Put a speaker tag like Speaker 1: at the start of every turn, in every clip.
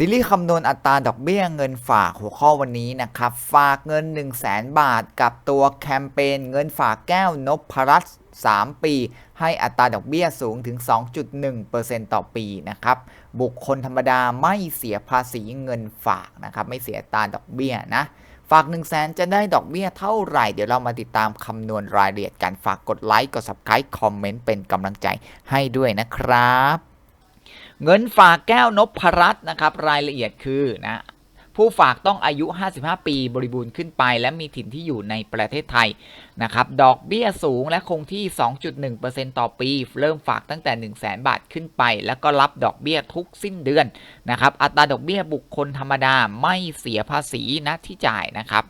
Speaker 1: ซีรีส์คำนวณอัตราดอกเบี้ยเงินฝากหัวข้อวันนี้นะครับ ฝากเงิน 1 0 0 0 0แบาท กับตัวแคมเปญเงินฝากแก้วนพรัตน์3 ปี ให้อัตราดอกเบี้ยสูงถึง 2.1%ต่อปีนะครับ บุคคลธรรมดาไม่เสียภาษีเงินฝากนะครับ ไม่เสียอัตราดอกเบี้ยนะ ฝาก 1 0 0 0 0แจะได้ดอกเบี้ยเท่าไหร่ เดี๋ยวเรามาติดตามคำนวณรายละเอียดกัน ฝากกดไลค์ กด subscribe คอมเมนต์เป็นกำลังใจให้ด้วยนะครับ เงินฝากแก้วนพรัตน์นะครับรายละเอียดคือนะผู้ฝากต้องอายุ 55 ปีบริบูรณ์ขึ้นไป และมีถิ่นที่อยู่ในประเทศไทยนะครับ ดอกเบี้ยสูงและคงที่ 2.1%ต่อปี เริ่มฝากตั้งแต่ 1 0 0 0 0แบาทขึ้นไป แล้วก็รับดอกเบี้ยทุกสิ้นเดือนนะครับ อัตราดอกเบี้ยบุคคลธรรมดาไม่เสียภาษีนะที่จ่ายนะครับ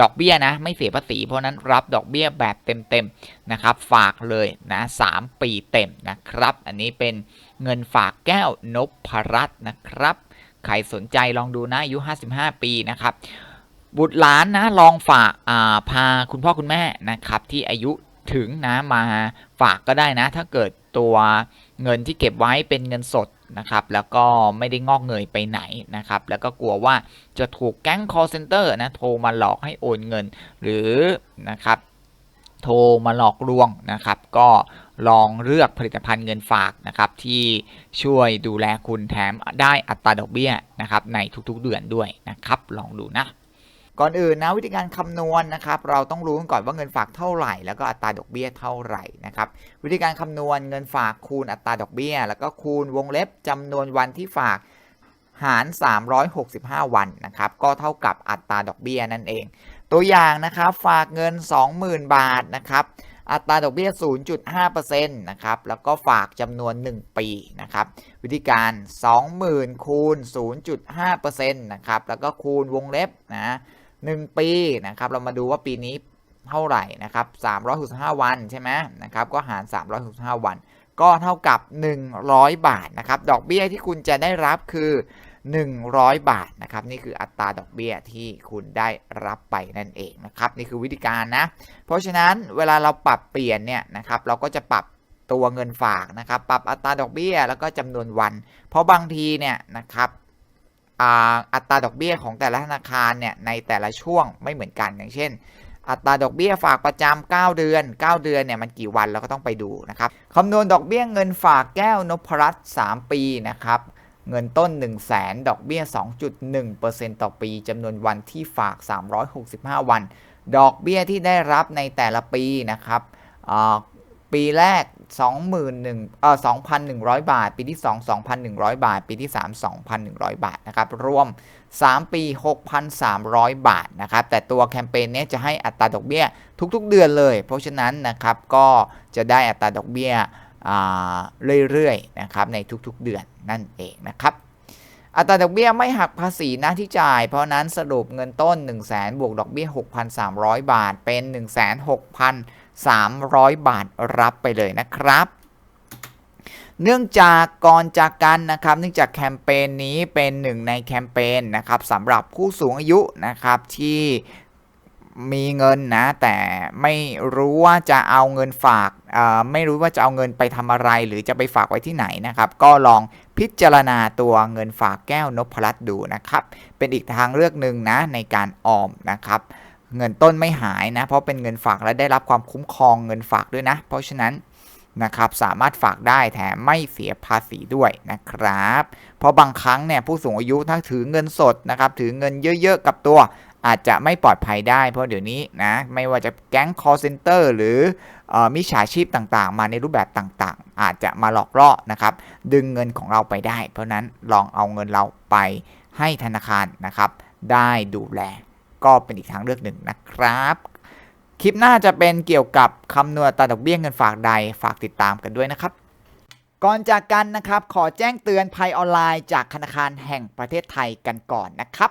Speaker 1: ดอกเบี้ยนะไม่เสียภาษี เพราะนั้นรับดอกเบี้ยแบบเต็มๆนะครับ ฝากเลยนะ 3 ปีเต็มนะครับ อันนี้เป็น เงินฝากแก้วนพรัตน์นะครับ ใครสนใจลองดูนะอายุ 55 ปีนะครับ บุตรหลานนะลองฝากาพาคุณพ่อคุณแม่นะครับ ที่อายุถึงนะมาฝากก็ได้นะ ถ้าเกิดตัวเงินที่เก็บไว้เป็นเงินสดนะครับแล้วก็ไม่ได้งอกเงยไปไหนนะครับ แล้วก็กลัวว่าจะถูกแก๊ง call center นะโทรมาหลอกให้โอนเงินหรือนะครับ โทรมาหลอกลวงนะครับ ก็ลองเลือกผลิตภัณฑ์เงินฝากนะครับ ที่ช่วยดูแลคุณแถมได้อัตราดอกเบี้ยนะครับในทุกๆเดือนด้วยนะครับ ลองดูนะก่อนอื่นนะวิธีการคำนวณนะครับ เราต้องรู้ก่อนว่าเงินฝากเท่าไหร่ แล้วก็อัตราดอกเบี้ยเท่าไหร่นะครับ วิธีการคำนวณเงินฝากคูณอัตราดอกเบี้ย แล้วก็คูณวงเล็บจำนวนวันที่ฝากหาร 365 วันนะครับ ก็เท่ากับอัตราดอกเบี้ยนั่นเอง ตัวอย่างนะครับฝากเงิน 20,000 บาทนะครับอัตราดอกเบี้ย 0.5%นะครับ แล้วก็ฝากจำนวน 1 ปีนะครับ วิธีการ 20,000 คูณ 0.5%นะครับ แล้วก็คูณวงเล็บนะ1ปีนะครับ เรามาดูว่าปีนี้เท่าไหร่นะครับ365 วันใช่ไหมนะครับ ก็หาร 365 วัน ก็เท่ากับ 100 บาทนะครับ ดอกเบี้ยที่คุณจะได้รับคือ 100 บาทนะครับนี่คืออัตราดอกเบี้ยที่คุณได้รับไปนั่นเองนะครับนี่คือวิธีการนะ เพราะฉะนั้นเวลาเราปรับเปลี่ยนเนี่ยนะครับเราก็จะปรับตัวเงินฝากนะครับ ปรับอัตราดอกเบี้ยแล้วก็จำนวนวัน เพราะบางทีเนี่ยนะครับอัตราดอกเบี้ยของแต่ละธนาคารเนี่ยในแต่ละช่วงไม่เหมือนกันอย่างเช่น อัตราดอกเบี้ยฝากประจำ9เดือน 9 เดือนเนี่ยมันกี่วันเราก็ต้องไปดูนะครับคำนวณดอกเบี้ยเงินฝากแก้วนพรัตน์3ปีนะครับ เงินต้น 1 0 0 0 0แสนดอกเบี้ย 2.1%ต่อปีจำนวนวันที่ฝาก 365 วัน ดอกเบี้ยที่ได้รับในแต่ละปีนะครับปีแรก 21,000เอ่อ2,100 บาท ปีที่ 2 2,100 บาท ปีที่ 3 2,100 บาทนะครับ รวม 3 ปี 6,300 บาทนะครับ แต่ตัวแคมเปญนี้จะให้อัตราดอกเบี้ยทุกๆเดือนเลย เพราะฉะนั้นนะครับก็จะได้อัตราดอกเบี้ย เรื่อยๆนะครับในทุกๆเดือนนั่นเองนะครับอัตราดอกเบี้ยไม่หักภาษีน้าที่จ่าย เพราะนั้นสรุปเงินต้น 1 0 0 0 0แบวกดอกเบี้ย 6,300 บาท เป็น 1 6 0 0 300 บาทรับไปเลยนะครับ เนื่องจากก่อนจากกันนะครับ เนื่องจากแคมเปญนี้เป็นหนึ่งในแคมเปญนะครับสำหรับผู้สูงอายุนะครับที่ มีเงินนะ แต่ไม่รู้ว่าจะเอาเงินฝากไม่รู้ว่าจะเอาเงินไปทำอะไร หรือจะไปฝากไว้ที่ไหนนะครับ ก็ลองพิจารณาตัวเงินฝากแก้วนพรัตดูนะครับ เป็นอีกทางเลือกหนึ่งนะในการออมนะครับ เงินต้นไม่หายนะ เพราะเป็นเงินฝากและได้รับความคุ้มครองเงินฝากด้วยนะ เพราะฉะนั้นนะครับสามารถฝากได้แถมไม่เสียภาษีด้วยนะครับ เพราะบางครั้งเนี่ยผู้สูงอายุถ้าถือเงินสดนะครับถือเงินเยอะๆกับตัว อาจจะไม่ปลอดภัยได้ เพราะเดี๋ยวนี้นะ ไม่ว่าจะแก๊ง call center หรือมิจฉาชีพต่างๆ มาในรูปแบบต่างๆ อาจจะมาหลอกล่อนะครับ ดึงเงินของเราไปได้ เพราะนั้นลองเอาเงินเราไปให้ธนาคารนะครับ ได้ดูแล ก็เป็นอีกทางเลือกหนึ่งนะครับ คลิปหน้าจะเป็นเกี่ยวกับคำนวณตาดอกเบี้ยเงินฝากใดฝากติดตามกันด้วยนะครับก่อนจากกันนะครับ ขอแจ้งเตือนภัยออนไลน์จากธนาคารแห่งประเทศไทยกันก่อนนะครับ